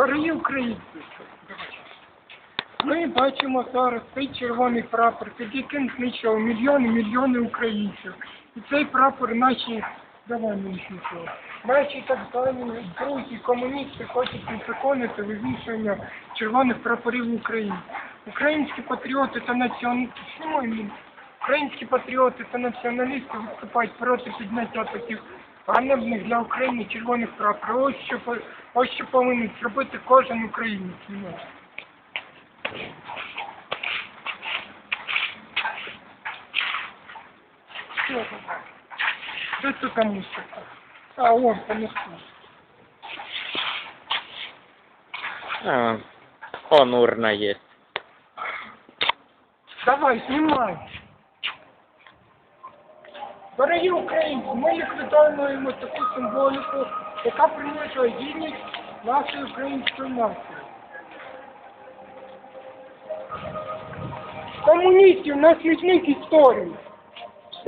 Дорогі українці, ми бачимо зараз цей червоний прапор, під яким знищили мільйони мільйони українців. І цей прапор наші, давай мені наші так звані друзі, комуністи хочуть узаконити вивішування червоних прапорів в Україні. Українські патріоти та націоналісти, Українські патріоти та націоналісти виступають проти підняття таких ганебних для України червоних прапорів. Ось що, ось що повинен зробити кожен українець. Де це там музика? А, вон, понесу. А, он урна есть. Давай, знімай. Дорогі українці, ми ліквідовуємо таку символіку, яка принижує гідність нашої української нації. Комуністів на смітник історії.